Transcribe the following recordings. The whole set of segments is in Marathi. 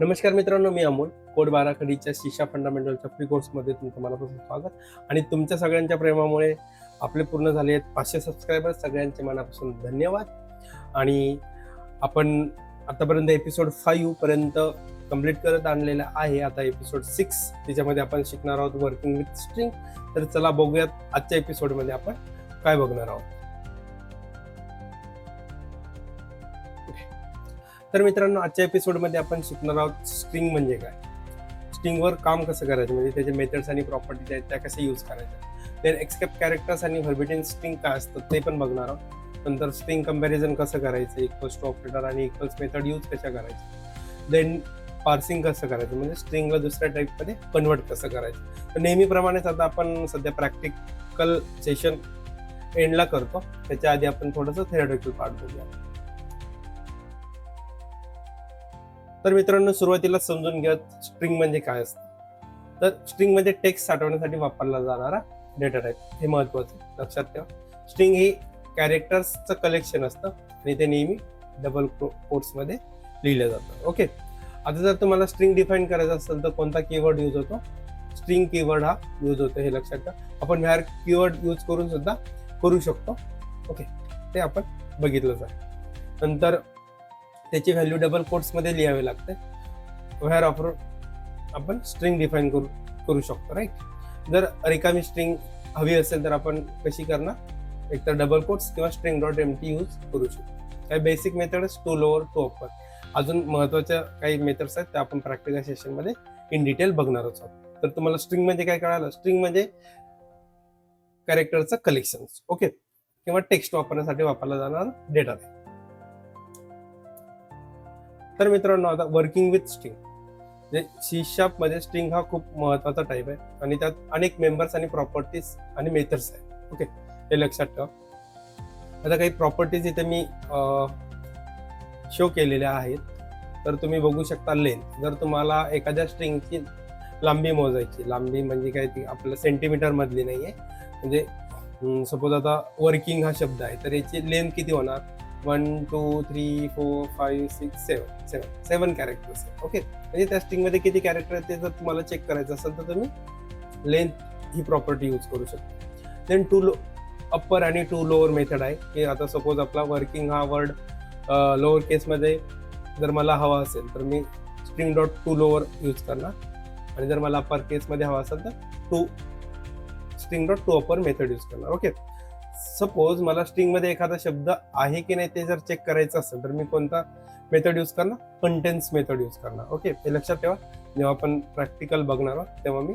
नमस्कार मित्रांनो मी अमोल. कोड बाराखडीच्या शिशा फंडामेंटलच्या फ्री कोर्समध्ये तुमचं मनापासून स्वागत. आणि तुमच्या सगळ्यांच्या प्रेमामुळे आपले पूर्ण झाले आहेत पाचशे सबस्क्रायबर सगळ्यांचे मनापासून धन्यवाद. आणि आपण आतापर्यंत एपिसोड फाईव्ह पर्यंत कंप्लीट करत आणलेला आहे. आता एपिसोड सिक्स त्याच्यामध्ये आपण शिकणार आहोत वर्किंग विथ स्ट्रिंग तर चला बघूयात आजच्या एपिसोडमध्ये आपण काय बघणार आहोत. तर मित्रांनो आजच्या एपिसोडमध्ये आपण शिकणार आहोत स्ट्रिंग म्हणजे काय? स्ट्रिंगवर काम कसं करायचं? म्हणजे त्याचे मेथड्स आणि प्रॉपर्टीज आहेत त्या कसे यूज करायच्या? देन एक्सेप्ट कॅरेक्टर्स आणि व्हर्बिटेन स्ट्रिंग काय असतं ते पण बघणार आहोत. नंतर स्ट्रिंग कंपॅरिझन कसं करायचं? इक्वल्स टू ऑपरेटर आणि इक्वल्स मेथड यूज कशा करायचं? देन पार्सिंग कसं करायचं? म्हणजे स्ट्रिंगला दुसऱ्या टाईपमध्ये कन्वर्ट कसं करायचं? तर नेहमीप्रमाणेच आता आपण सध्या प्रॅक्टिकल सेशन एंडला करतो. त्याच्या आधी आपण थोडंसं थेरॅटिकल पार्ट बघूया. तर मित्रांनो सुरुवातीला समजून घ्या स्ट्रिंग म्हणजे काय असतं. तर स्ट्रिंग म्हणजे टेक्स्ट साठवण्यासाठी वापरला जाणारा डेटा टाईप हे महत्वाचं आहे. लक्षात ठेवा. स्ट्रिंग ही कॅरेक्टर्सचं कलेक्शन असतं आणि ते नेहमी डबल कोट्समध्ये लिहिलं जातं. ओके आता जर तुम्हाला स्ट्रिंग डिफाईन करायचं असेल तर कोणता कीवर्ड यूज होतो? स्ट्रिंग कीवर्ड हा यूज होतो हे लक्षात ठेवा. आपण बाहेर कीवर्ड यूज करून सुद्धा करू शकतो. ओके ते आपण बघितलंच आहे नंतर त्याची व्हॅल्यू डबल कोट्समध्ये लिहावी लागते. व्हॅर ऑफर आपण स्ट्रिंग डिफाईन करू करू शकतो राईट जर रिकामी स्ट्रिंग हवी असेल तर आपण कशी करणार? एकतर डबल कोट्स किंवा string dot empty use करू शकतो. काही basic methods to lower to upper अजून महत्त्वाच्या काही मेथड्स आहेत त्या आपण प्रॅक्टिकल सेशनमध्ये इन डिटेल बघणारच आहोत. तर तुम्हाला स्ट्रिंग म्हणजे काय कळालं? स्ट्रिंग म्हणजे कॅरेक्टरचं कलेक्शन ओके किंवा टेक्स्ट वापरण्यासाठी वापरला जाणारा डेटा तर मित्रांनो आता वर्किंग विथ स्ट्रिंग म्हणजे सी शार्पमध्ये स्ट्रिंग हा खूप महत्त्वाचा टाईप आहे आणि त्यात अनेक मेंबर्स आणि प्रॉपर्टीज आणि मेथड्स आहेत. ओके हे लक्षात ठेवा. आता काही प्रॉपर्टीज इथे मी शो केलेल्या आहेत. तर तुम्ही बघू शकता लेंथ जर तुम्हाला एखाद्या स्ट्रिंगची लांबी मोजायची लांबी म्हणजे काय ती आपल्या सेंटीमीटरमधली नाही आहे म्हणजे सपोज आता वर्किंग हा शब्द आहे तर याची लेंथ किती होणार? One two three four five six seven seven seven characters okay म्हणजे त्या स्ट्रिंगमध्ये किती कॅरेक्टर आहेत ते जर तुम्हाला चेक करायचं असेल तर तुम्ही लेंथ ही प्रॉपर्टी यूज करू शकता. देन टू लो अप्पर आणि टू लोअर मेथड आहे. की आता सपोज आपला वर्किंग हा वर्ड लोअर केसमध्ये जर मला हवा असेल तर मी string dot to lower use करणार. आणि जर मला अप्पर केसमध्ये हवा असेल तर to string dot to upper method use करणार. ओके सपोज मला स्ट्रिंगमध्ये एखादा शब्द आहे की नाही ते जर चेक करायचं असेल तर मी कोणता मेथड यूज करणार? कंटेन्स मेथड यूज करणार. ओके हे लक्षात ठेवा. जेव्हा आपण प्रॅक्टिकल बघणार आहोत तेव्हा मी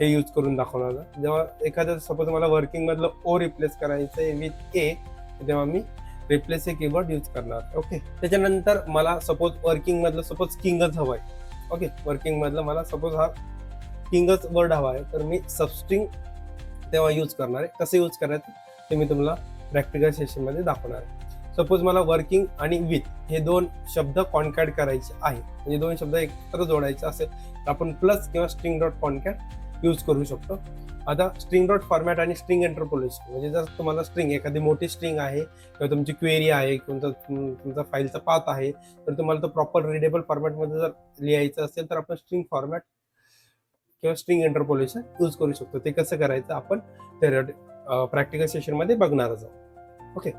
हे यूज करून दाखवणार जेव्हा एखादं सपोज मला वर्किंग मधलं ओ रिप्लेस करायचं आहे विथ ए तेव्हा मी रिप्लेस हे कीबोर्ड यूज करणार. ओके त्याच्यानंतर मला सपोज वर्किंग मधलं सपोज किंगच हवं आहे ओके वर्किंग मधलं मला सपोज हा किंगच वर्ड हवा आहे तर मी सबस्ट्रिंग तेव्हा यूज करणार आहे. कसं यूज करायचं ते मी तुम्हाला प्रॅक्टिकल सेशनमध्ये दाखवणार आहे. सपोज मला वर्किंग आणि विथ हे दोन शब्द कॉन्कॅट करायचे आहे. म्हणजे दोन शब्द एकत्र जोडायचे असेल तर आपण प्लस किंवा स्ट्रिंग डॉट कॉन्कॅट यूज करू शकतो. आता स्ट्रिंग डॉट फॉर्मॅट आणि स्ट्रिंग इंटरपोलेशन म्हणजे जर तुम्हाला स्ट्रिंग एखादी मोठी स्ट्रिंग आहे किंवा तुमची क्वेरी आहे किंवा तुमचा फाईलचा पाथ आहे तर तुम्हाला तो प्रॉपर रिडेबल फॉर्मॅटमध्ये जर लिहायचं असेल तर आपण स्ट्रिंग फॉर्मॅट किंवा स्ट्रिंग इंटरपोलेशन यूज करू शकतो. ते कसं करायचं? आपण प्रॅक्टिकल सेशनमध्ये बघणारच आहोत. ओके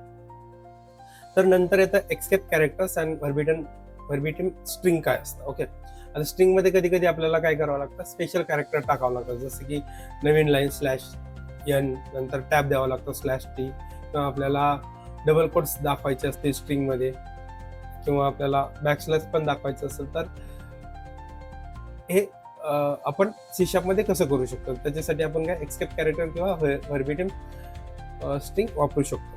तर नंतर येतं escape characters and verbatim verbatim string काय असतं. ओके आता स्ट्रिंगमध्ये कधी कधी आपल्याला काय करावं लागतं? स्पेशल कॅरेक्टर टाकावं लागतं. जसं की नवीन लाईन स्लॅश यन नंतर टॅप द्यावा लागतो स्लॅश टी किंवा आपल्याला डबल कोट्स दाखवायचे असते स्ट्रिंगमध्ये किंवा आपल्याला बॅक स्लॅश पण दाखवायचं असेल तर हे आपण सी मध्ये कसं करू शकतो? त्याच्यासाठी आपण काय एक्सेप्ट कॅरेक्टर किंवा व्हर्बिटम स्ट्रिंग वापरू शकतो.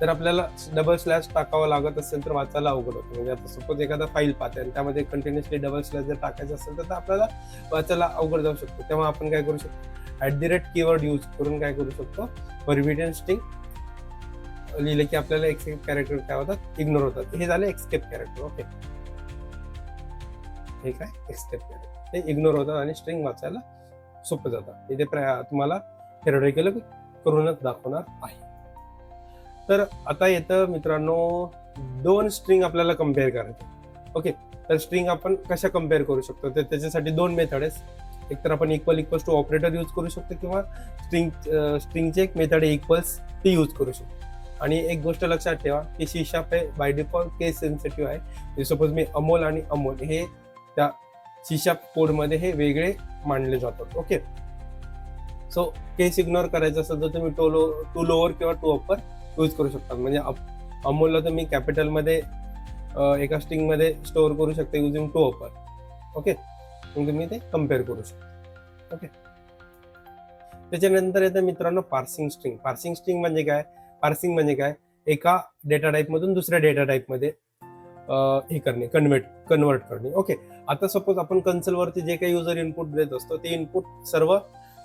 तर आपल्याला डबल स्लॅश टाकावं लागत असेल तर वाचायला अवघड होतं. म्हणजे आता सपोज एखादा फाईल पाहते आणि त्यामध्ये कंटिन्युअसली डबल स्लॅश जर टाकायचं असेल तर आपल्याला वाचायला अवघड जाऊ शकतो. तेव्हा आपण काय करू शकतो? At the rate keyword use करून काय करू शकतो? व्हर्बिटम स्ट्रिंग लिहिलं की आपल्याला एक्सेप कॅरेक्टर काय होतात? इग्नोर होतात. हे झालं एक्सकेप कॅरेक्टर ओके ठीक आहे एक्सकेप कॅरेक्टर ते इग्नोर होतात आणि स्ट्रिंग वाचायला सोपं जातात इथे तुम्हाला थेरोटिकल करूनच दाखवणार आहे. तर आता येतं मित्रांनो दोन स्ट्रिंग आपल्याला कंपेअर करायचं. ओके तर स्ट्रिंग आपण कशा कंपेअर करू शकतो? तर त्याच्यासाठी दोन मेथड आहेत. एक तर आपण equal equals to operator use करू शकतो किंवा स्ट्रिंग स्ट्रिंगचे एक मेथड आहे इक्वल्स ती यूज करू शकतो. आणि एक गोष्ट लक्षात ठेवा की सी शार्प हे बाय डिफॉल्ट केस सेन्सिटिव्ह आहे. सपोज म्हणजे मी अमोल आणि अमोल हे त्या शिशा कोडमध्ये हे वेगळे मांडले जातात. ओके सो केस इग्नोर करायचं असेल तर तुम्ही टू लो टू लोअर किंवा टू अप्पर यूज करू शकता. म्हणजे अप- अमोलला तुम्ही कॅपिटलमध्ये एका स्ट्रिंगमध्ये स्टोअर करू शकता युजिंग टू अप्पर ओके मग तुम्ही ते कंपेअर करू शकता. ओके त्याच्यानंतर येतं मित्रांनो पार्सिंग स्ट्रिंग पार्सिंग स्ट्रिंग म्हणजे काय? पार्सिंग म्हणजे काय? एका डेटा टाईपमधून दुसऱ्या डेटा टाईपमध्ये हे करणे कन्वर्ट कन्वर्ट करणे. ओके आता सपोज आपण कन्सलवरती जे काही युजर इनपुट देत असतो ते इनपुट सर्व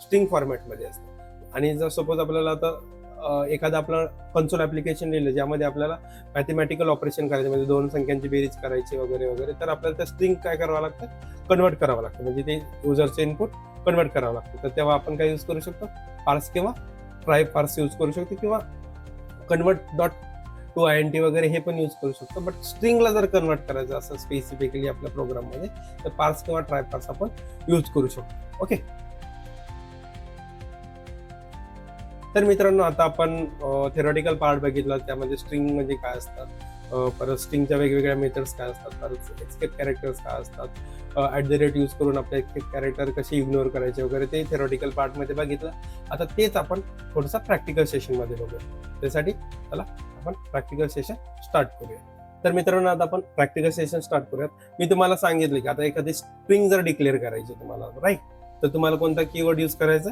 स्ट्रिंग फॉर्मॅटमध्ये असतं. आणि जर सपोज आपल्याला आता एखादं आपलं कन्सोल ॲप्लिकेशन लिहिलं ज्यामध्ये आपल्याला मॅथमॅटिकल ऑपरेशन करायचे म्हणजे दोन संख्यांची बेरीज करायची वगैरे वगैरे तर आपल्याला त्या स्ट्रिंग काय करावं लागतं? कन्वर्ट करावं लागतं. म्हणजे ते युजरचे इनपुट कन्वर्ट करावं लागतं. तर तेव्हा आपण काय यूज करू शकतो? पार्स किंवा ट्राय पार्स यूज करू शकतो किंवा convert dot to I N T वगैरे हे पण यूज करू शकतो. बट स्ट्रिंगला जर कन्वर्ट करायचं असं स्पेसिफिकली आपल्या प्रोग्राममध्ये तर पार्स किंवा ट्राय पार्स आपण यूज करू शकतो. ओके तर मित्रांनो आता आपण थेरॉटिकल पार्ट बघितला. त्यामध्ये स्ट्रिंग म्हणजे काय असतात परत स्ट्रिंगच्या वेगवेगळ्या मेथड्स काय असतात? परत एक्सकेप कॅरेक्टर्स काय असतात? ॲट द रेट यूज करून आपले एक्सकेप कॅरेक्टर कसे इग्नोर करायचे वगैरे ते थेरॉटिकल पार्टमध्ये बघितलं. आता तेच आपण थोडंसं प्रॅक्टिकल सेशनमध्ये बघूया. त्यासाठी चला आपण प्रॅक्टिकल सेशन स्टार्ट करूया तर मित्रांनो आता आपण प्रॅक्टिकल सेशन स्टार्ट करूयात. मी तुम्हाला सांगितलं की आता एखादी स्ट्रिंग जर डिक्लेअर करायची तुम्हाला राईट तर तुम्हाला कोणता कीवर्ड यूज करायचा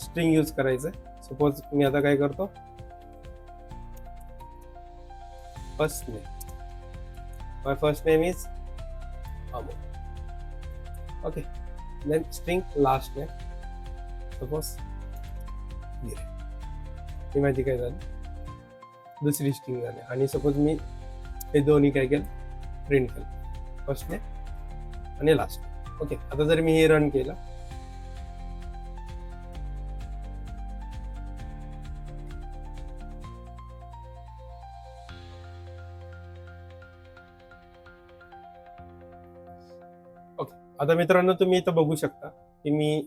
स्ट्रिंग यूज करायचं सपोज मी आता काय करतो? First name my first name is Amol okay then string last name suppose Gire ही माझी काय झालं? दुसरी स्ट्रिंग झाली. आणि सपोज मी हे दोन्ही काय केलं? प्रिंट केलं. फर्स्ट डे आणि लास्ट ओके आता जर मी हे रन केलं. आता मित्रांनो तुम्ही इथं बघू शकता की मी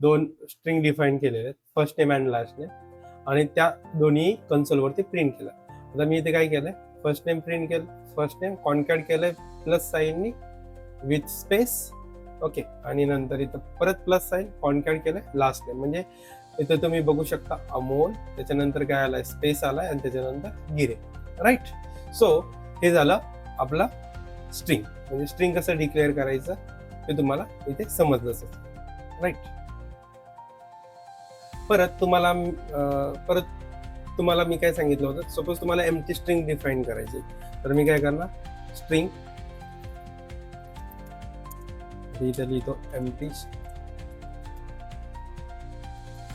दोन स्ट्रिंग डिफाईन केलेले आहेत. First name and last name आणि त्या दोन्ही कन्सोलवरती प्रिंट केलं. आता मी इथे काय केलंय? फर्स्ट नेम प्रिंट केलं. फर्स्ट नेम कॉन्कॅट केलंय. प्लस साईननी विथ स्पेस ओके आणि नंतर इथं परत प्लस साईन कॉन्कॅट केलंय. लास्ट नेम म्हणजे इथं तुम्ही बघू शकता अमोल त्याच्यानंतर काय आलाय? स्पेस आलाय आणि त्याच्यानंतर गिरे. राईट सो हे झालं आपला स्ट्रिंग म्हणजे स्ट्रिंग कसं डिक्लेअर करायचं ते तुम्हाला इथे समजलंच राईट परत तुम्हाला परत तुम्हाला मी काय सांगितलं होतं सपोज तुम्हाला एमटी स्ट्रिंग डिफाईन करायची तर मी काय करणार? स्ट्रिंग इथे लिहितो एमटी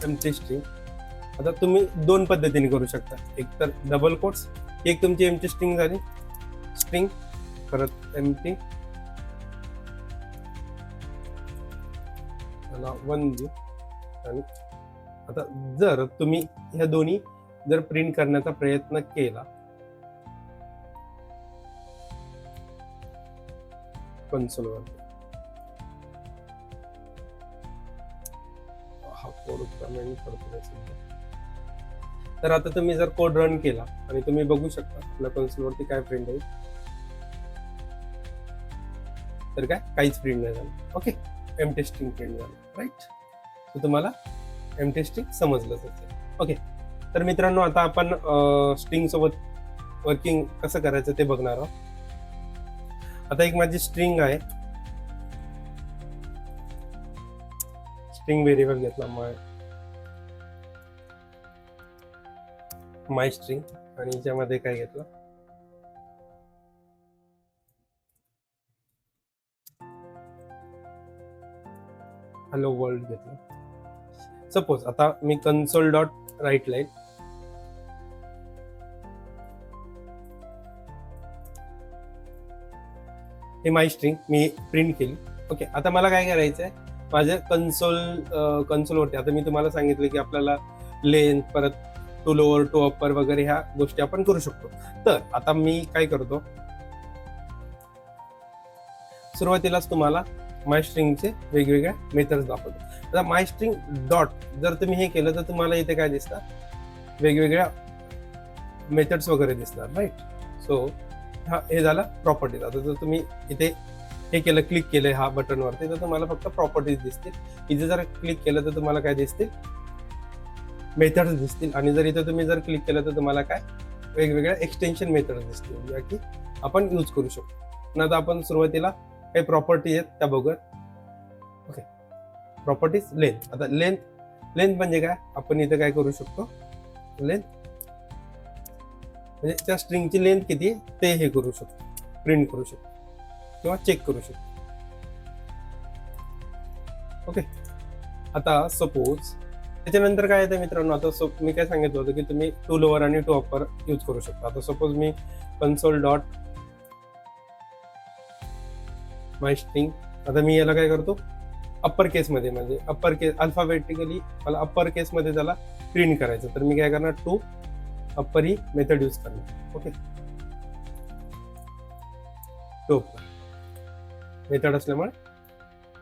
एमटी स्ट्रिंग आता तुम्ही दोन पद्धतीने करू शकता. एक तर डबल कोट्स एक तुमची एमटी स्ट्रिंग झाली. स्ट्रिंग परत एमटी त्याला वन देऊ आणि आता जर तुम्ही ह्या दोन्ही जर प्रिंट करण्याचा प्रयत्न केला कन्सोलवर हा कोड तर आता तुम्ही जर कोड रन केला आणि तुम्ही बघू शकता आपल्या कन्सोलवरती काय प्रिंट होईल तर काय? काहीच प्रिंट नाही झालं. ओके एम टेस्टिंग प्रिंट झालं. राईट तर तुम्हाला एम टेस्टिंग समजलंच असेल ओके तर मित्रांनो आता आपण स्ट्रिंग सोबत वर्किंग कसं करायचं ते बघणार आहोत. आता एक माझी स्ट्रिंग आहे. स्ट्रिंग व्हेरिएबल घेतला माय माय स्ट्रिंग आणि याच्यामध्ये काय घेतलं? हॅलो वर्ल्ड घेतलं. सपोज आता मी कन्सोल डॉट राईट लाईन हे माय स्ट्रिंग मी प्रिंट केली. ओके आता मला काय करायचं आहे माझ्या कन्सोल कन्सोलवरती आता मी तुम्हाला सांगितलं की आपल्याला लेंथ परत टू लोअर टू अप्पर वगैरे ह्या गोष्टी आपण करू शकतो. तर आता मी काय करतो? सुरुवातीलाच तुम्हाला माय स्ट्रिंगचे वेगवेगळ्या मेथड्स दाखवतो. आता माय स्ट्रिंग डॉट जर तुम्ही हे केलं तर तुम्हाला इथे काय दिसतात वेगवेगळ्या मेथड्स वगैरे दिसणार राईट सो हा हे झालं प्रॉपर्टीज आता जर तुम्ही इथे हे केलं क्लिक केलं हा बटनवरती तर तुम्हाला फक्त प्रॉपर्टीज दिसतील. इथे जर क्लिक केलं तर तुम्हाला काय दिसतील? मेथड्स दिसतील. आणि जर इथे तुम्ही जर क्लिक केलं तर तुम्हाला काय? वेगवेगळ्या एक्सटेन्शन मेथड्स दिसतील ज्या की आपण यूज करू शकतो. नाही तर आपण सुरुवातीला काही प्रॉपर्टी आहेत त्या बघूयात. ओके प्रॉपर्टीज लेंथ आता लेंथ लेंथ म्हणजे काय? आपण इथं काय करू शकतो? लेंथ म्हणजे त्या स्ट्रिंगची लेंथ किती आहे? ते हे करू शकतो. प्रिंट करू शकतो. किंवा चेक करू शकतो. ओके आता सपोज त्याच्यानंतर काय येतं मित्रांनो? आता सो मी काय सांगितलं होतं की तुम्ही टू लोअर आणि टू अपर यूज करू शकता. आता सपोज मी कन्सोल डॉट माय स्ट्रिंग आता मी याला काय करतो? अप्पर केसमध्ये म्हणजे अप्पर केस अल्फाबेटिकली मला अप्पर केसमध्ये त्याला प्रिंट करायचं. तर मी काय करणार? टू अप्पर ही मेथड यूज करणार. ओके टू अप्पर मेथड असल्यामुळे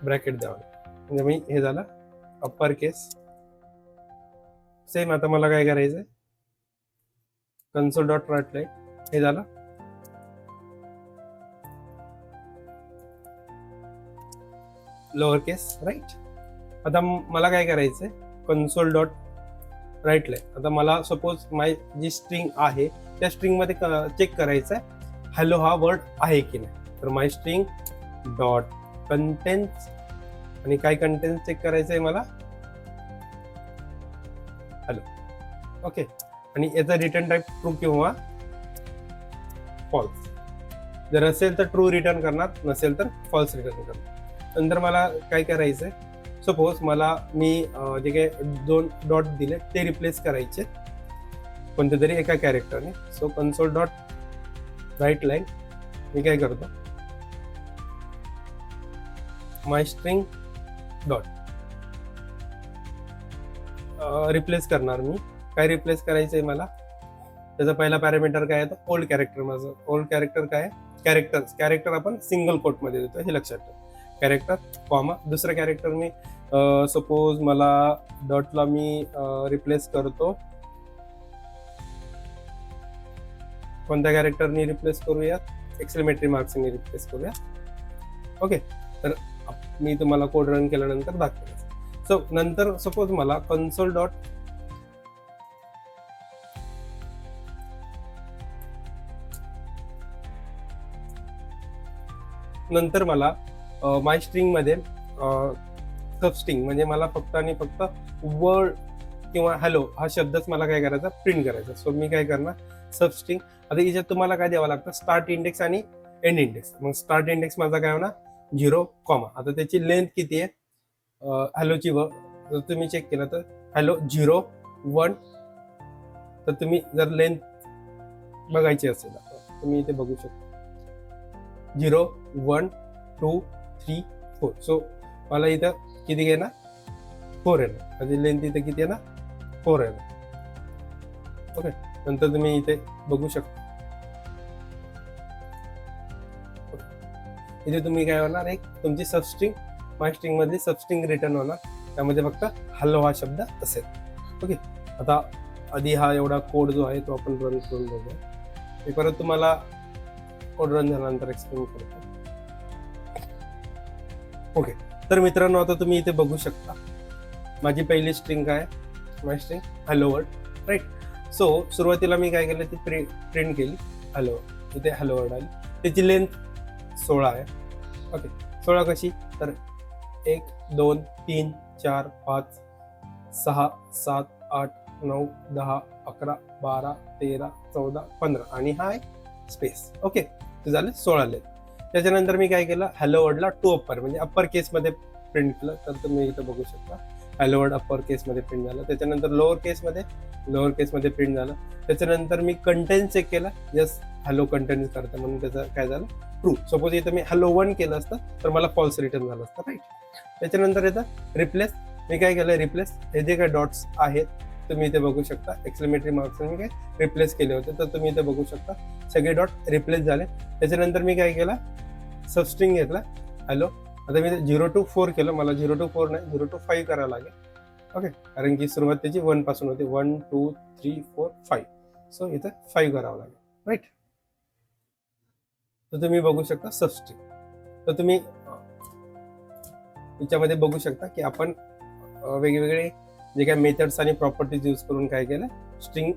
ब्रॅकेट द्यावं. म्हणजे मी हे झालं. अप्पर केस सेम आता मला काय करायचं कन्सोल डॉट राटलाय हे झालं. लोअर केस राईट आता मला काय करायचंय? कन्सोल डॉट राईट आता मला सपोज माय जी स्ट्रिंग आहे त्या स्ट्रिंगमध्ये चेक करायचं आहे हॅलो हा वर्ड आहे की नाही? तर माय स्ट्रिंग डॉट कंटेंट आणि काय कंटेंट चेक करायचं आहे मला? हॅलो ओके आणि याचा रिटर्न टाईप ट्रू किंवा फॉल्स जर असेल तर ट्रू रिटर्न करणार नसेल तर फॉल्स रिटर्न करणार. नंतर मला काय करायचंय? सपोज मला मी जे काही दोन डॉट दिले ते रिप्लेस करायचे. कोणत्या तरी एका कॅरेक्टरने so console dot write line मी काय करतो? माय स्ट्रिंग डॉट रिप्लेस करणार मी. काय रिप्लेस करायचं आहे मला? त्याचा पहिला पॅरामीटर काय आहे ओल्ड कॅरेक्टर माझं. ओल्ड कॅरेक्टर काय आहे? कॅरेक्टर कॅरेक्टर आपण सिंगल कोटमध्ये देतो हे लक्षात ठेवा. कॅरेक्टर कॉमा दुसरं कॅरेक्टर मी सपोज मला डॉटला मी रिप्लेस करतो. कोणत्या कॅरेक्टरनी रिप्लेस करूयात? एक्सलेमेटरी मार्क्सनी रिप्लेस करूयात. ओके तर मी तुम्हाला कोड रन केल्यानंतर दाखवेल सो नंतर सपोज मला कन्सोल डॉट नंतर मला माय स्ट्रिंगमध्ये सबस्ट्रिंग म्हणजे मला फक्त आणि फक्त वर्ड किंवा हॅलो हा शब्दच मला काय करायचा प्रिंट करायचा. सो मी काय करणार सबस्ट्रिंग आता याच्यात तुम्हाला काय द्यावं लागतं स्टार्ट इंडेक्स आणि एंड इंडेक्स मग स्टार्ट इंडेक्स माझा काय होणार झिरो कॉमा आता त्याची लेंथ किती आहे? हॅलोची व जर तुम्ही चेक केलं तर हॅलो झिरो वन तर तुम्ही जर लेंथ बघायची असेल तुम्ही इथे बघू शकता. Zero one two three four so मला इथं किती घेणार फोर येणार. म्हणजे लेंथ इथं किती येणार? फोर येणार. ओके नंतर तुम्ही इथे बघू शकता. इथे तुम्ही काय होणार? एक तुमची सबस्ट्रिंग माय स्ट्रिंग मधली सबस्ट्रिंग रिटर्न होणार. त्यामध्ये फक्त हॅलो हा शब्द असेल. ओके आता आधी हा एवढा कोड जो आहे तो आपण रन करून बघूया. मी परत तुम्हाला कोड रन झाल्यानंतर एक्सप्लेन करतो. ओके तर मित्रांनो आता तुम्ही इथे बघू शकता. माझी पहिली स्ट्रिंग काय? माझी string hello word right so सुरुवातीला मी काय केलं ती प्रि प्रिंट केली. हॅलो इथे हॅलो वर्ड आली. त्याची लेंथ सोळा आहे. ओके सोळा कशी? तर एक दोन तीन चार पाच सहा सात आठ नऊ दहा अकरा बारा तेरा चौदा पंधरा. आणि हा आहे स्पेस ओके ते झाले सोळा लेंथ त्याच्यानंतर मी काय केलं? हॅलो वर्डला टू अप्पर म्हणजे अप्पर केसमध्ये प्रिंट केलं. तर तुम्ही इथं बघू शकता. हॅलो वर्ड अप्पर केसमध्ये प्रिंट झालं. त्याच्यानंतर लोअर केसमध्ये लोअर केसमध्ये प्रिंट झालं. त्याच्यानंतर मी कंटेंट चेक केला. यस हॅलो कंटेंट करतं. म्हणून त्याचं काय झालं? ट्रू सपोज इथं मी हॅलो वन केलं असतं तर मला फॉल्स रिटर्न झालं असतं. राईट त्याच्यानंतर येतं रिप्लेस मी काय केलं? रिप्लेस हे जे काय डॉट्स आहेत तुम्ही इथे बघू शकता. एक्सप्लेमेटरी मार्क्स मी काय रिप्लेस केले होते तर तुम्ही इथे बघू शकता. सगळे डॉट रिप्लेस झाले. त्याच्यानंतर मी काय केलं? सबस्ट्रिंग घेतला. हॅलो आता मी झिरो टू फोर केलं. मला झिरो टू फोर नाही झिरो टू फाईव्ह करावं लागेल. ओके कारण की सुरुवात त्याची वनपासून होते. One two three four five so इथं फाईव्ह करावं लागेल. राईट तर तुम्ही बघू शकता सबस्ट्रिंग तर तुम्ही याच्यामध्ये बघू शकता की आपण वेगवेगळे जे काही मेथड्स आणि प्रॉपर्टीज यूज करून काय केलं? स्ट्रिंग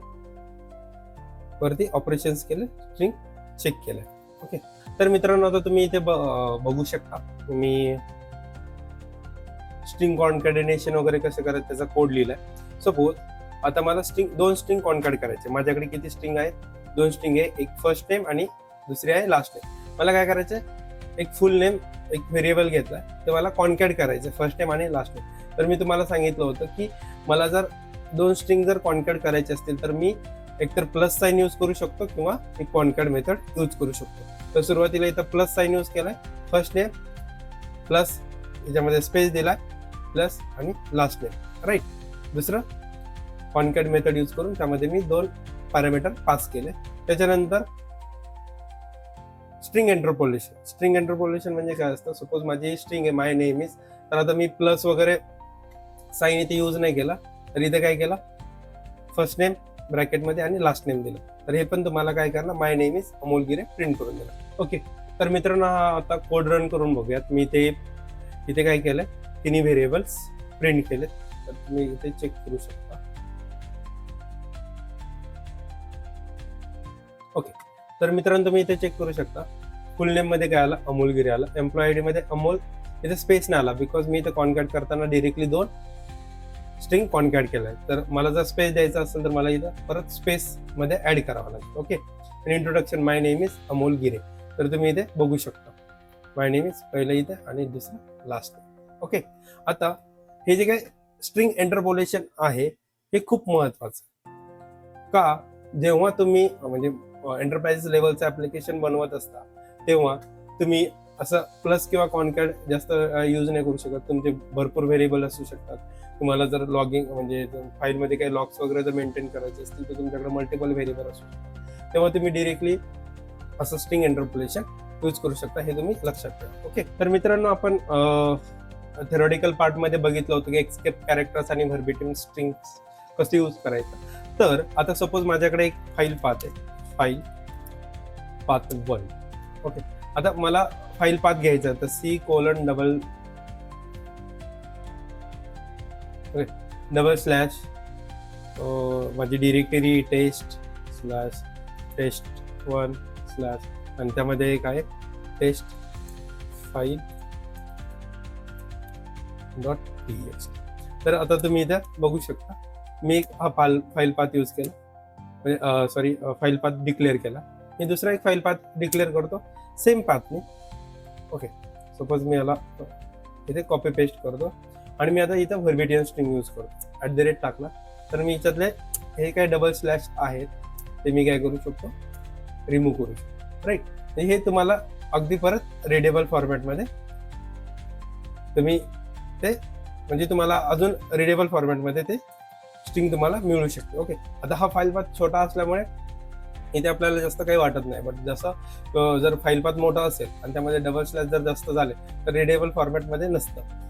वरती ऑपरेशन्स केले स्ट्रिंग चेक केलं. ओके तर मित्रांनो आता तुम्ही इथे ब- बघू शकता. तुम्ही स्ट्रिंग कॉन्कॅडिनेशन वगैरे कसं करायचं त्याचा कोड लिहिलाय. सपोज आता मला स्ट्रिंग दोन स्ट्रिंग कॉन्कॅड करायचे. माझ्याकडे किती स्ट्रिंग आहेत? दोन स्ट्रिंग आहे. एक फर्स्ट नेम आणि दुसरी आहे लास्ट नेम मला काय करायचं एक फुल नेम एक व्हेरिएबल घेतला तर मला कॉन्कॅट करायचं फर्स्ट नेम आणि लास्ट नेम तर मी तुम्हाला सांगितलं होतं की मला जर दोन स्ट्रिंग जर कॉन्कॅट करायचे असतील तर मी एकतर प्लस साईन यूज करू शकतो किंवा एक कॉन्कॅट मेथड यूज करू शकतो. तर सुरुवातीला इथं प्लस साईन यूज केलाय. फर्स्ट नेम प्लस याच्यामध्ये स्पेस दिलाय प्लस आणि लास्ट नेम राईट दुसरं कॉन्कॅट मेथड यूज करून त्यामध्ये मी दोन पॅरामीटर पास केले. त्याच्यानंतर स्ट्रिंग एंटरपोलेशन स्ट्रिंग एंटरपोलेशन म्हणजे काय असतं? सपोज माझी स्ट्रिंग आहे माय नेम इज तर आता मी प्लस वगैरे साईन इथे यूज नाही केला. तर इथे काय केला? फर्स्ट नेम ब्रॅकेटमध्ये आणि लास्ट नेम दिलं. तर हे पण तुम्हाला काय करणार? माय नेम इज अमोल गिरे प्रिंट करून दिला ओके तर मित्रांनो हा आता कोड रन करून बघूयात. मी ते इथे काय केलं तिन्ही व्हेरिएबल्स प्रिंट केले तर तुम्ही इथे चेक करू शकता. ओके तर मित्रांनो तुम्ही इथे चेक करू शकता. फुल नेममध्ये काय आला? अमोल गिरी आलं. एम्प्लॉय आयडी मध्ये अमोल इथे स्पेस नाही आला बिकॉज मी इथे कॉन्कॅट करताना डिरेक्टली दोन स्ट्रिंग कॉन्कॅट केलाय. तर मला जर स्पेस द्यायचा असेल तर मला इथं परत स्पेस मध्ये ऍड करावं लागेल. Okay introduction my name is Amol Gire. तर तुम्ही इथे बघू शकता. माय नेम इज पहिलं इथे आणि दुसरं लास्ट ओके आता हे जे काही स्ट्रिंग एंटरपोलेशन आहे हे खूप महत्वाचं. का? जेव्हा तुम्ही म्हणजे एंटरप्राइज लेवलचं ऍप्लिकेशन बनवत असता तेव्हा तुम्ही असं प्लस किंवा कॉनकॅड जास्त यूज नाही करू शकत. तुमचे भरपूर व्हेरिएबल असू शकतात. तुम्हाला जर लॉगिंग म्हणजे फाईलमध्ये काही लॉक्स वगैरे जर मेंटेन करायचे असतील तर तुमच्याकडे मल्टिपल व्हेरिएबल असू शकतात. तेव्हा तुम्ही डिरेक्टली असं स्ट्रिंग एंटरपोलेशन यूज करू शकता हे तुम्ही लक्षात ठेवा. ओके तर मित्रांनो आपण थेरॉडिकल पार्टमध्ये बघितलं होतं की एक्सकेप कॅरेक्टर्स आणि व्हर्बिटिम स्ट्रिंग्स कसं यूज करायचं. तर आता सपोज माझ्याकडे एक फाईल पाहते. आहे फाईल पाथ वन ओके आता मला फाईल पाथ घ्यायचा तर C colon double double slash माझी directory test slash test one slash आणि त्यामध्ये एक आहे test file dot P H तर आता तुम्ही इथे बघू शकता. मी एक हा फाल फाईल पाथ यूज केला. म्हणजे सॉरी फाईल पाथ डिक्लेअर केला. मी दुसरा एक फाईल पाथ डिक्लेअर करतो. सेम पाथने ओके सपोज मी याला इथे कॉपी पेस्ट करतो. आणि मी आता इथं व्हर्बिटियन स्ट्रिंग यूज करतो. ॲट द रेट टाकला. तर मी याच्यातले हे काय डबल स्लॅश आहेत ते मी काय करू शकतो? रिमूव्ह करू शकतो. राईट हे तुम्हाला अगदी परत रिडेबल फॉर्मॅटमध्ये तुम्ही ते म्हणजे तुम्हाला अजून रिडेबल फॉर्मॅटमध्ये ते स्ट्रिंग तुम्हाला मिळू शकते. ओके आता हा फाईल पाथ छोटा असल्यामुळे इथे आपल्याला जास्त काही वाटत नाही. बट जसं जर फाईल पात मोठा असेल आणि त्यामध्ये डबल स्लॅश जर जास्त झाले तर रिडेबल फॉर्मॅटमध्ये नसतं.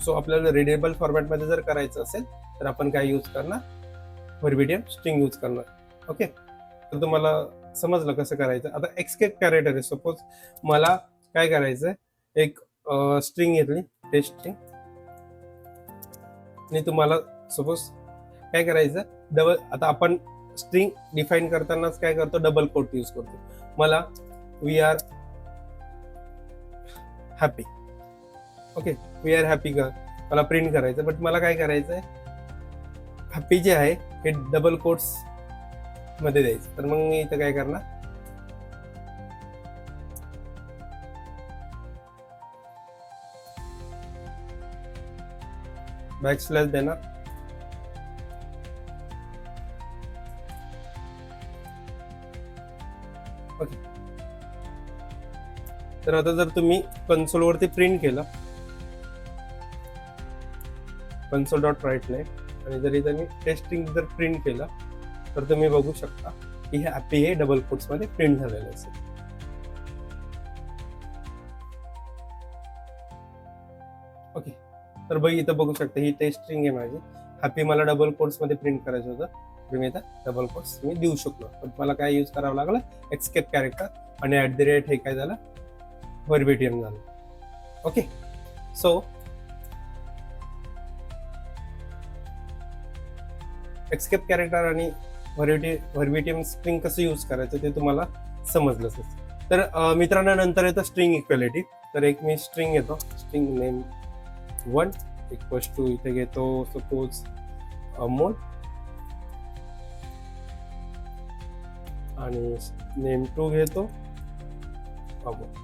सो आपल्याला रिडेबल फॉर्मॅटमध्ये जर करायचं असेल तर आपण काय यूज करणार? व्हर्बिडियम स्ट्रिंग यूज करणार. ओके तर तुम्हाला समजलं कसं करायचं? आता एक्सकेप कॅरेक्टर आहे. सपोज मला काय करायचं एक स्ट्रिंग घेतली टेस्ट स्ट्रिंग आणि तुम्हाला सपोज काय करायचं? डबल आता आपण स्ट्रिंग डिफाईन करतानाच काय करतो? डबल कोट यूज करतो. मला we are happy okay we are happy का? मला प्रिंट करायचं बट मला काय करायचं आहे हॅपी जे आहे हे डबल कोट्समध्ये द्यायचं. तर मग मी इथं काय करणार? बॅक स्लॅश देणार. तर आता जर तुम्ही कन्सोल वरती प्रिंट केलं कन्सोल डॉट राईटला आणि जर इथं मी टेस्टिंग जर प्रिंट केलं तर तुम्ही बघू शकता की हे ॲपी हे डबल कोट्समध्ये प्रिंट झालेलं असेल ओके तर बघ इथं बघू शकता ही टेस्ट आहे माझी. हॅपी मला डबल कोट्समध्ये प्रिंट करायचं होतं. तर मी इथं डबल कोट्स मी देऊ शकलो. पण मला काय यूज करावं लागलं? एक्सकेप कॅरेक्टर आणि ॲट द रेट हे काय झालं? व्हर्बिटियम झालं. ओके? सो एक्सकेप कॅरेक्टर आणि व्हर्बिटी व्हर्बिटियम स्ट्रिंग कसं यूज करायचं ते तुम्हाला समजलंच असेल तर मित्रांनो नंतर येतं स्ट्रिंग इक्वेलिटी तर एक मी स्ट्रिंग घेतो. String name one equals two इथे घेतो. सपोज अमोल आणि नेम टू घेतो. अमोल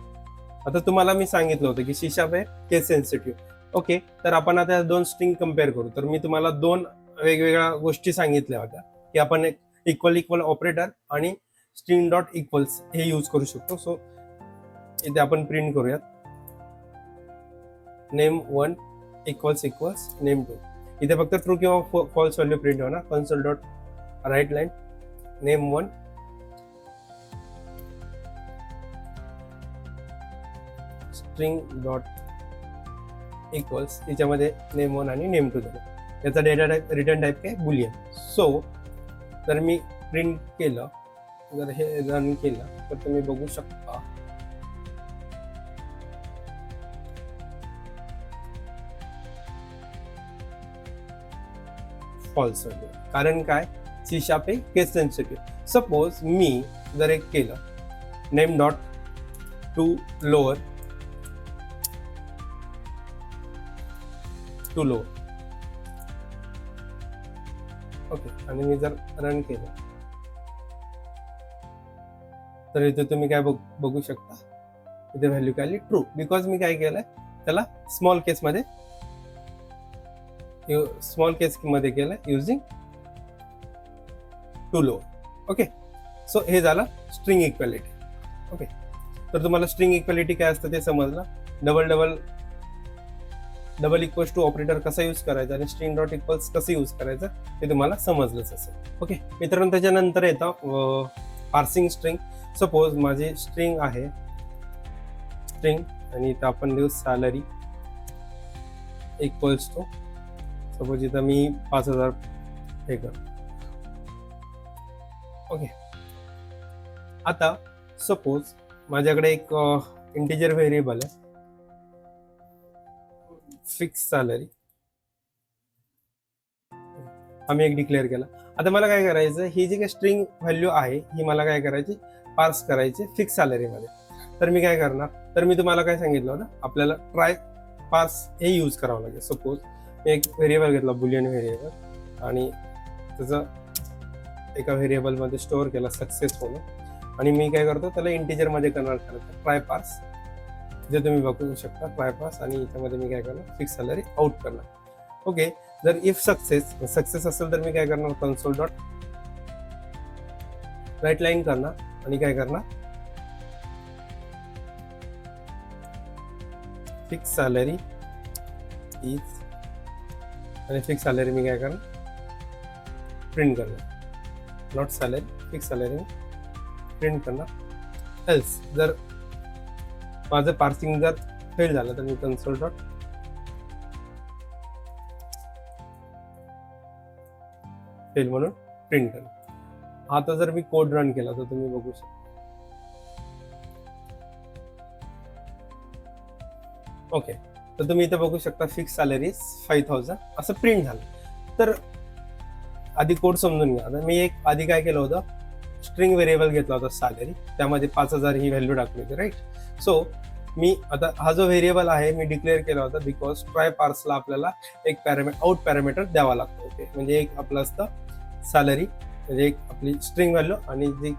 आता तुम्हाला मी सांगितलं होतं की शिशाप आहे केस सेन्सिटिव्ह ओके तर आपण आता या दोन स्ट्रिंग कंपेअर करू. तर मी तुम्हाला दोन वेगवेगळ्या गोष्टी सांगितल्या होत्या की आपण एक इक्वल इक्वल ऑपरेटर आणि स्ट्रिंग डॉट इक्वल्स हे यूज करू शकतो. सो इथे आपण प्रिंट करूयात. Name one equals equals name two इथे फक्त ट्रू किंवा फॉल्स व्हॅल्यू प्रिंट होणार. Console dot write line name one string dot equals त्याच्यामध्ये नेम वन आणि नेम टू झालं. याचा डेटा टाईप रिटर्न टाईप काय? बुलियन सो तर मी प्रिंट केलं जर हे रन केलं तर तुम्ही बघू शकता. फॉल्स व्हॅल्यू कारण काय? सी शार्प हे केस सेन्सिटिव्ह सपोज मी जर एक केलं name dot to lower to low okay आणि मी जर रन केलं तर इथे तुम्ही काय बघ बघू शकता. इथे व्हॅल्यू काय आली? ट्रू बिकॉज मी काय केलंय त्याला स्मॉल केसमध्ये स्मॉल केस मध्ये केलं using to low okay so हे झालं स्ट्रिंग इक्वॅलिटी ओके तर तुम्हाला स्ट्रिंग इक्वॅलिटी काय असतं ते समजलं. Double double double equals to operator कसा यूज करायचा आणि स्ट्रिंग डॉट इक्वल्स कसं यूज करायचं ते तुम्हाला समजलंच असेल. ओके मित्रांनो त्याच्यानंतर येतं पार्सिंग स्ट्रिंग सपोज माझी स्ट्रिंग आहे स्ट्रिंग आणि इथं आपण देऊ सॅलरी इक्वल्स टू सपोज इथं मी पाच हजार हे कर. ओके आता सपोज माझ्याकडे एक इंटिजर व्हेरिएबल आहे. फिक्स सॅलरी आम्ही एक डिक्लेअर केला. आता मला काय करायचं ही जी काही स्ट्रिंग व्हॅल्यू आहे ही मला काय करायची पार्स करायची फिक्स सॅलरीमध्ये तर मी काय करणार तर मी तुम्हाला काय सांगितलं होतं आपल्याला ट्राय पार्स हे यूज करावं लागेल. सपोज मी एक व्हेरिएबल घेतला बुलियन व्हेरिएबल आणि त्याचं एका व्हेरिएबलमध्ये स्टोअर केला सक्सेस म्हणून आणि मी काय करतो त्याला इंटिजरमध्ये कन्वर्ट करतो. ट्राय पार्स जे तुम्ही बघू शकता बायपास आणि याच्यामध्ये मी काय करणार? फिक्स सॅलरी आउट करणार. ओके जर इफ सक्सेस सक्सेस असेल तर मी काय करणार? कन्सोल डॉट राईट लाईन करणार आणि काय करणार? फिक्स सॅलरी इज आणि फिक्स सॅलरी मी काय करणार? प्रिंट करणार. Not salary fix salary print करणार. एल्स जर माझं पार्सिंग जर फेल झालं तर मी कन्सोल डॉट फेल म्हणून प्रिंट करणार आता जर मी कोड रन केला तर तुम्ही बघू शकता. ओके तर तुम्ही इथे बघू शकता फिक्स सॅलरी फाईव्ह थाउजंड असं प्रिंट झालं. तर आधी कोड समजून घ्या. आता मी एक आधी काय केलं होतं? स्ट्रिंग व्हेरिएबल घेतला होता सॅलरी त्यामध्ये पाच हजार ही व्हॅल्यू टाकली होती राईट सो मी आता हा जो व्हेरिएबल आहे मी डिक्लेअर केला होता बिकॉज ट्राय पार्सला आपल्याला एक पॅरामी आउट पॅरामीटर द्यावा लागतो ओके म्हणजे एक आपलं असतं सॅलरी म्हणजे एक आपली स्ट्रिंग व्हॅल्यू आणि जी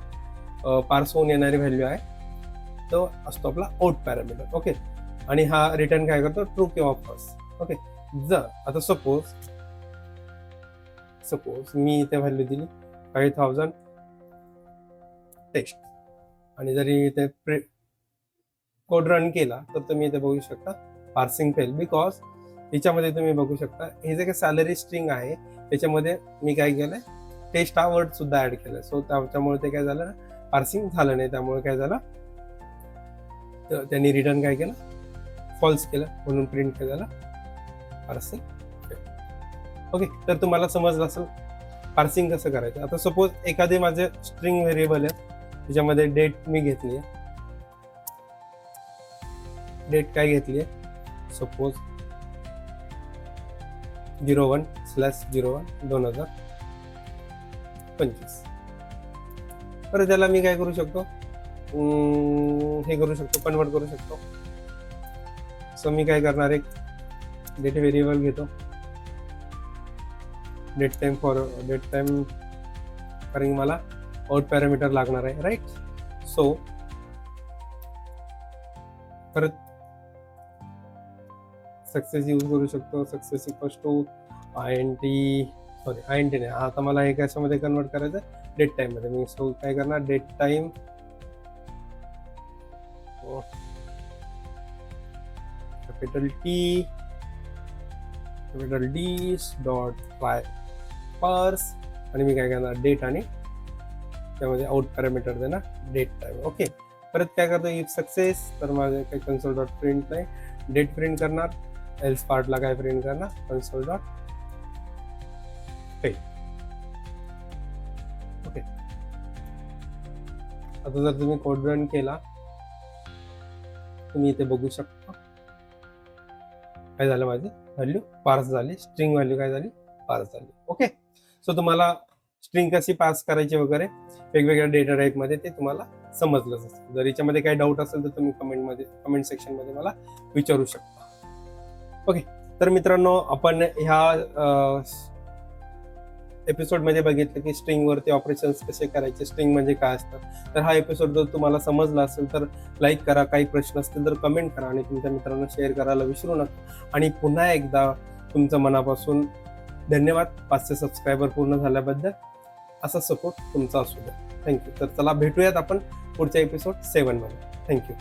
पार्स होऊन येणारी व्हॅल्यू आहे तो असतो आपला आउट पॅरामीटर ओके आणि हा रिटर्न काय करतो? ट्रू किंवा फॉल्स ओके जर आता सपोज सपोज मी इथे व्हॅल्यू दिली फाईव्ह थाउजंड टेस्ट. आणि जरी ते प्रे कोड रन केला तर तुम्ही इथे बघू शकता पार्सिंग फेल. बिकॉज याच्यामध्ये तुम्ही बघू शकता हे जे काही सॅलरी स्ट्रिंग आहे त्याच्यामध्ये मी काय केलंय टेस्ट हा वर्ड सुद्धा ऍड केलं सो त्याच्यामुळे ते काय झालं पार्सिंग झालं नाही. त्यामुळे काय झालं तर त्यांनी रिटर्न काय केलं फॉल्स केलं म्हणून प्रिंट काय झालं पार्सिंग ओके तर तुम्हाला समजलं असेल पार्सिंग कसं करायचं? आता सपोज एखादे माझे स्ट्रिंग व्हेरिएबल आहे त्याच्यामध्ये डेट मी घेतली डेट काय घेतली suppose zero one slash zero one दोन हजार पंचवीस. बरं त्याला मी काय करू शकतो? हे करू शकतो कन्वर्ट करू शकतो. सो मी काय करणार एक डेट व्हेरिएबल घेतो. Date time for date time कारण की मला आउट पॅरामीटर लागणार आहे राईट सो परत सक्सेस यूज करू शकतो. Success equals to I N T sorry I N T नाही. आता मला एक याच्यामध्ये कन्वर्ट करायचं डेट टाईममध्ये मी सो काय करणार? Date time capital T capital D dot five parse आणि मी काय करणार? डेट आणि त्यामध्ये आउट पॅरामीटर देणार डेट टाईम ओके परत काय करतो इफ सक्सेस तर माझे काही कन्सोल डॉट प्रिंट नाही. डेट प्रिंट करणार. एल्स पार्टला काय प्रिंट करणार? कन्सोल डॉट ओके आता जर तुम्ही कोड रन केला तुम्ही इथे बघू शकता. काय झालं माझी? व्हॅल्यू पार्स झाली. स्ट्रिंग व्हॅल्यू काय झाली? पार्स झाली. ओके सो तुम्हाला स्ट्रिंग कशी पास करायची वगैरे वेगवेगळ्या डेटा टाईपमध्ये ते तुम्हाला समजलंच असतं जर याच्यामध्ये काही डाऊट असेल तर तुम्ही कमेंटमध्ये कमेंट सेक्शनमध्ये मला विचारू शकता. ओके तर मित्रांनो आपण ह्या एपिसोडमध्ये बघितलं की स्ट्रिंगवरती ऑपरेशन्स कसे करायचे स्ट्रिंग म्हणजे काय असतं. तर हा एपिसोड जर तुम्हाला समजला असेल तर लाईक करा. काही प्रश्न असतील तर कमेंट करा आणि तुमच्या मित्रांना शेअर करायला विसरू नका. आणि पुन्हा एकदा तुमचं मनापासून धन्यवाद. पाचशे सबस्क्रायबर पूर्ण झाल्याबद्दल असा सपोर्ट तुमचा असू द्या. थँक्यू तर चला भेटूयात आपण पुढच्या एपिसोड सेवनमध्ये थँक्यू